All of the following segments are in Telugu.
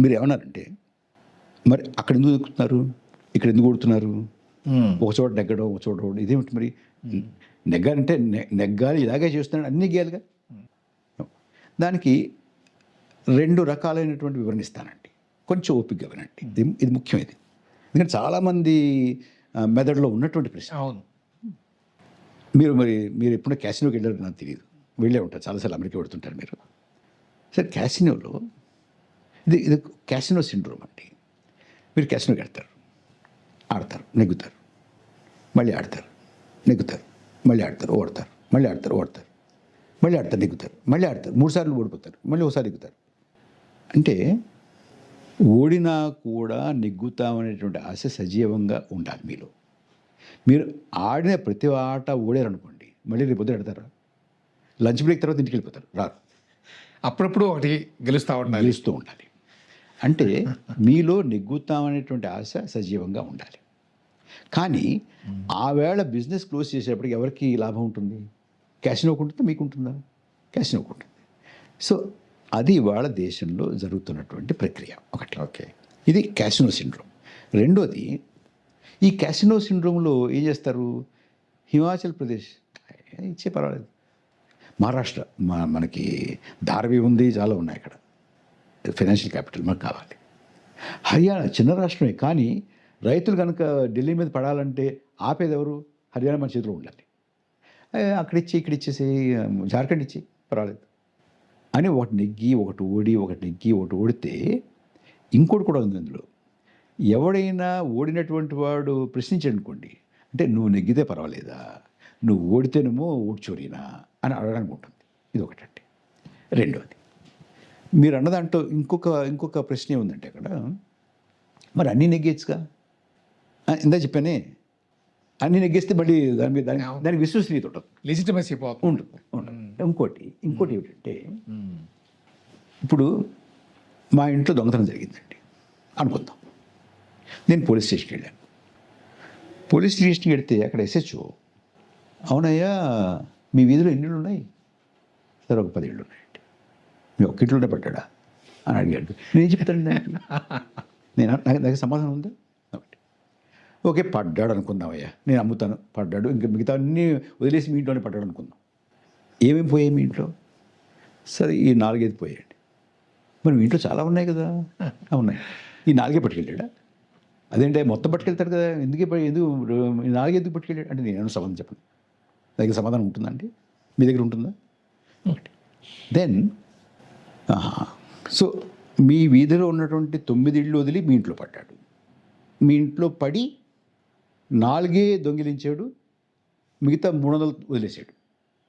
మీరు ఏమన్నారంటే మరి అక్కడ ఎందుకు దొక్కుతున్నారు ఇక్కడ ఎందుకు కొడుతున్నారు. ఒక చోట నెగ్గడం ఒక చోట. ఇదేమిటి మరి? నెగ్గాలంటే నెగ్గాలి ఇలాగే చేస్తున్నాడు అన్ని గేయాలిగా దానికి రెండు రకాలైనటువంటి వివరణ ఇస్తానండి. కొంచెం ఓపికగా వినండి. ఇది ఇది ముఖ్యమైనది. ఎందుకంటే చాలామంది మెదడులో ఉన్నటువంటి ప్రశ్న. అవును. మీరు మరి మీరు ఎప్పుడో క్యాసినోకి వెళ్ళారు నాకు తెలియదు. వెళ్ళే ఉంటారు చాలాసార్లు అమెరికా పెడుతుంటారు మీరు. సరే క్యాసినోలో ఇది ఇది క్యాసినో సిండ్రోమ్ అండి. మీరు క్యాసినోకి వెళ్తారు ఆడతారు నెగ్గుతారు మళ్ళీ ఆడతారు నెగ్గుతారు మళ్ళీ ఆడతారు ఓడతారు మళ్ళీ ఆడతారు ఓడతారు మళ్ళీ ఆడతారు నెగ్గుతారు మళ్ళీ ఆడతారు మూడు సార్లు ఓడిపోతారు మళ్ళీ ఒకసారి నెగ్గుతారు. అంటే ఓడినా కూడా నెగ్గుతామనేటువంటి ఆశ సజీవంగా ఉండాలి మీలో. మీరు ఆడిన ప్రతి ఆట ఓడారనుకోండి మళ్ళీ రేపు పొద్దున ఆడతారా? లంచ్ బ్రేక్ తర్వాత ఇంటికి వెళ్ళిపోతారు రారు. అప్పుడప్పుడు ఒకటి గెలుస్తూ ఉండాలి. గెలుస్తూ ఉండాలి. అంటే మీలో నెగ్గుతామనేటువంటి ఆశ సజీవంగా ఉండాలి. కానీ ఆ వేళ బిజినెస్ క్లోజ్ చేసేటప్పటికి ఎవరికి లాభం ఉంటుంది? క్యాసినోకి ఉంటుందా? మీకు ఉంటుందా? క్యాసినోకి ఉంటుంది. సో అది ఇవాళ దేశంలో జరుగుతున్నటువంటి ప్రక్రియ. ఒకటి. ఓకే. ఇది క్యాసినో సిండ్రోమ్. రెండోది ఈ క్యాసినో సిండ్రోమ్లో ఏం చేస్తారు? హిమాచల్ ప్రదేశ్. ఇచ్చే పర్వాలేదు. మహారాష్ట్ర. మనకి ధారవి ఉంది చాలా ఉన్నాయి అక్కడ. ఫైనాన్షియల్ క్యాపిటల్ మనకు కావాలి. హర్యానా చిన్న రాష్ట్రమే కానీ రైతులు కనుక ఢిల్లీ మీద పడాలంటే ఆపేది ఎవరు? హర్యానా మన చేతిలో ఉండాలి. అక్కడిచ్చి అక్కడ ఇచ్చి ఇక్కడ ఇచ్చేసి జార్ఖండ్ ఇచ్చి పర్వాలేదు. అని ఒకటి నెగ్గి ఒకటి ఓడి ఒకటి నెగ్గి ఒకటి ఓడితే ఇంకోటి కూడా ఉంది అందులో ఎవడైనా ఓడినటువంటి వాడు ప్రశ్నించనుకోండి అంటే నువ్వు నెగ్గితే పర్వాలేదా? నువ్వు ఓడితేనేమో ఓటు అని అడగడానికి ఉంటుంది. ఇది ఒకటండి. రెండోది మీరు అన్న దాంట్లో ఇంకొక ఇంకొక ప్రశ్న ఏముందంటే అక్కడ. మరి అన్నీ నెగ్గేచ్చుగా ఇందా చెప్పానే? అన్నీ నెగ్గేస్తే మళ్ళీ దాని మీద దాని దానికి విశ్వసనీయత ఉంటుంది. లెజిటమసీ పోతుంది. ఉంటుంది ఉంటుంది. ఇంకోటి ఇంకోటి ఏమిటంటే ఇప్పుడు మా ఇంట్లో దొంగతనం జరిగిందండి. అనుకుందాం. నేను పోలీస్ స్టేషన్కి వెళ్ళాను. పోలీస్ స్టేషన్కి వెళ్తే అక్కడ ఎస్హెచ్ఓ అవునయ్యా మీ వీధిలో ఎన్ని ఉన్నాయి? సరే ఒక పది ఇళ్ళు ఉన్నాయండి మీ ఒక్క ఇంట్లోనే పడ్డాడా? అని అడిగాడు. నేను చెప్తాను దానికి? నేను నాకు నాకు సమాధానం ఉందా? ఓకే పడ్డాడు అనుకుందామయ్యా. నేను అమ్ముతాను. పడ్డాడు. ఇంకా మిగతా అన్నీ వదిలేసి మీ ఇంట్లోనే పడ్డాడు అనుకుందాం. ఏమేమి పోయాయి మీ ఇంట్లో? సరే ఈ నాలుగైదు పోయాయండి. మరి మీ ఇంట్లో చాలా ఉన్నాయి కదా. ఉన్నాయి. ఈ నాలుగే పట్టుకెళ్ళాడా? అదేంటే మొత్తం పట్టుకెళ్తాడు కదా. ఎందుకే ఎందుకు నాలుగే ఎందుకు పట్టుకెళ్ళాడు? అంటే నేను సమాధానం చెప్పను. దగ్గర సమాధానం ఉంటుందండి మీ దగ్గర ఉంటుందా? దెన్ సో మీ వీధిలో ఉన్నటువంటి తొమ్మిది ఇళ్ళు వదిలి మీ ఇంట్లో పడ్డాడు. మీ ఇంట్లో పడి నాలుగే దొంగిలించాడు మిగతా మూడు వందలు వదిలేశాడు.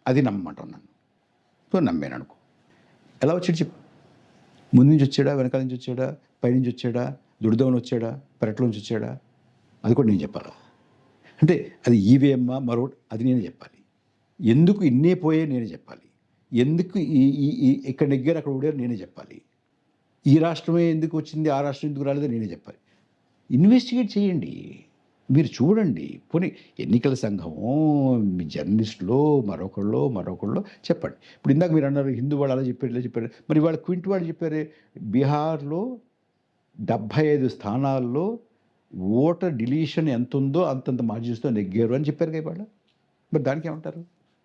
అది నమ్మమంటాను నన్ను. సో నమ్మాను అనుకో. ఎలా వచ్చాడు చెప్పు. ముందు నుంచి వచ్చాడా వెనకాల నుంచి వచ్చాడా పైనుంచి వచ్చాడా దుడిదవని వచ్చాడా పెరట్లో నుంచి వచ్చాడా? అది కూడా నేను చెప్పాలా? అంటే అది ఈవేమ్మా మరో అది నేనే చెప్పాలి. ఎందుకు ఇన్నే పోయే నేనే చెప్పాలి? ఎందుకు ఈ ఈ- ఈ ఇక్కడ నెగ్గారు అక్కడ ఓడారు నేనే చెప్పాలి. ఈ రాష్ట్రమే ఎందుకు వచ్చింది ఆ రాష్ట్రం ఎందుకు రాలేదో నేనే చెప్పాలి. ఇన్వెస్టిగేట్ చేయండి. మీరు చూడండి. పోనీ ఎన్నికల సంఘమో మీ జర్నలిస్టులో మరొకళ్ళు మరొకళ్ళు చెప్పండి. ఇప్పుడు ఇందాక మీరు అన్నారు హిందూ వాళ్ళు అలా చెప్పారు ఇలా చెప్పారు. మరి వాళ్ళు క్వింట్ వాళ్ళు చెప్పారు బీహార్లో డెబ్భై ఐదు స్థానాల్లో ఓటర్ డిలీషన్ ఎంత ఉందో అంతంత మార్జిన్స్తో నెగ్గారు అని చెప్పారు కదా ఇవాళ. మరి దానికి ఏమంటారు?